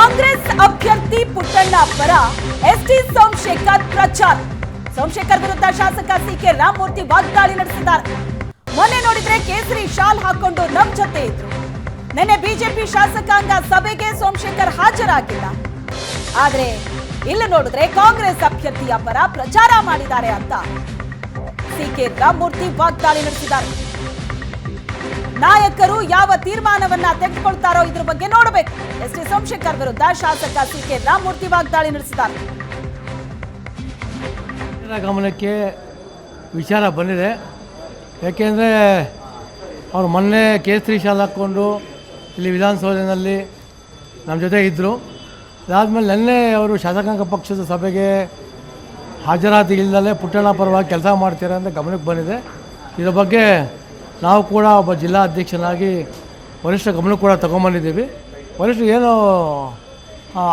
ಕಾಂಗ್ರೆಸ್ ಅಭ್ಯರ್ಥಿ ಪುಟ್ಟಣ್ಣ ಪರ ಎಸ್ಟಿ ಸೋಮಶೇಖರ್ ಪ್ರಚಾರ. ಸೋಮಶೇಖರ್ ವಿರುದ್ಧ ಶಾಸಕ ಸಿಕೆ ರಾಮಮೂರ್ತಿ ವಾಗ್ದಾಳಿ ನಡೆಸಿದ್ದಾರೆ. ಮೊನ್ನೆ ನೋಡಿದ್ರೆ ಕೇಸರಿ ಶಾಲ್ ಹಾಕೊಂಡು ನಮ್ ಜೊತೆ ಇದ್ರು. ನಿನ್ನೆ ಬಿಜೆಪಿ ಶಾಸಕಾಂಗ ಸಭೆಗೆ ಸೋಮಶೇಖರ್ ಹಾಜರಾಗಿಲ್ಲ. ಆದ್ರೆ ಇಲ್ಲಿ ನೋಡಿದ್ರೆ ಕಾಂಗ್ರೆಸ್ ಅಭ್ಯರ್ಥಿಯ ಪರ ಪ್ರಚಾರ ಮಾಡಿದ್ದಾರೆ ಅಂತ ಸಿಕೆ ರಾಮಮೂರ್ತಿ ವಾಗ್ದಾಳಿ ನಡೆಸಿದ್ದಾರೆ. ನಾಯಕರು ಯಾವ ತೀರ್ಮಾನವನ್ನ ತೆಗೆದುಕೊಳ್ತಾರೋ ಇದ್ರ ಬಗ್ಗೆ ನೋಡಬೇಕು. ಸೋಮಶೇಖರ್ ವಿರುದ್ಧ ಶಾಸಕ ಸಿ ಕೆ ರಾಮಮೂರ್ತಿ ವಾಗ್ದಾಳಿ ನಡೆಸಿದ್ದಾರೆ. ಗಮನಕ್ಕೆ ವಿಚಾರ ಬಂದಿದೆ. ಯಾಕೆಂದರೆ ಅವರು ಮೊನ್ನೆ ಕೇಸರಿ ಶಾಲೆ ಹಾಕ್ಕೊಂಡು ಇಲ್ಲಿ ವಿಧಾನಸೌಧದಲ್ಲಿ ನಮ್ಮ ಜೊತೆ ಇದ್ದರು ಅದಾದಮೇಲೆ ನಿನ್ನೆ ಅವರು ಶಾಸಕಾಂಗ ಪಕ್ಷದ ಸಭೆಗೆ ಹಾಜರಾತಿ ಇಲ್ಲದಲ್ಲೇ ಪುಟ್ಟಣ್ಣ ಪರವಾಗಿ ಕೆಲಸ ಮಾಡ್ತೀರ ಅಂತ ಗಮನಕ್ಕೆ ಬಂದಿದೆ. ಇದರ ಬಗ್ಗೆ ನಾವು ಕೂಡ ಒಬ್ಬ ಜಿಲ್ಲಾ ಅಧ್ಯಕ್ಷನಾಗಿ ವರಿಷ್ಠ ಗಮನಕ್ಕೆ ಕೂಡ ತೊಗೊಂಬಂದಿದ್ದೀವಿ. ವರಿಷ್ಠರು ಏನು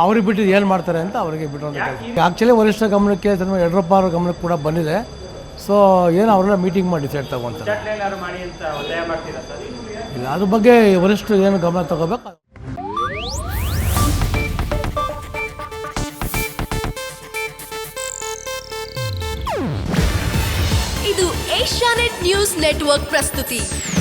ಅವ್ರಿಗೆ ಬಿಟ್ಟಿದ್ದು ಏನು ಮಾಡ್ತಾರೆ ಅಂತ ಅವರಿಗೆ ಬಿಟ್ಟು ಆ್ಯಕ್ಚುಲಿ ವರಿಷ್ಠ ಗಮನಕ್ಕೆ ಸನ್ಮಾನ್ಯ ಯಡಿಯೂರಪ್ಪ ಅವರ ಗಮನಕ್ಕೆ ಕೂಡ ಬಂದಿದೆ. ಸೊ ಏನು ಅವರೆಲ್ಲ ಮೀಟಿಂಗ್ ಮಾಡಿ ಡಿಸೈಡ್ ತಗೊಂತಾರೆ. ಇಲ್ಲ, ಅದ್ರ ಬಗ್ಗೆ ವರಿಷ್ಠರು ಏನು ಗಮನ ತಗೋಬೇಕು? ಇದು ಏಷ್ಯಾನೆಟ್ ನ್ಯೂಸ್ ನೆಟ್ವರ್ಕ್ ಪ್ರಸ್ತುತಿ.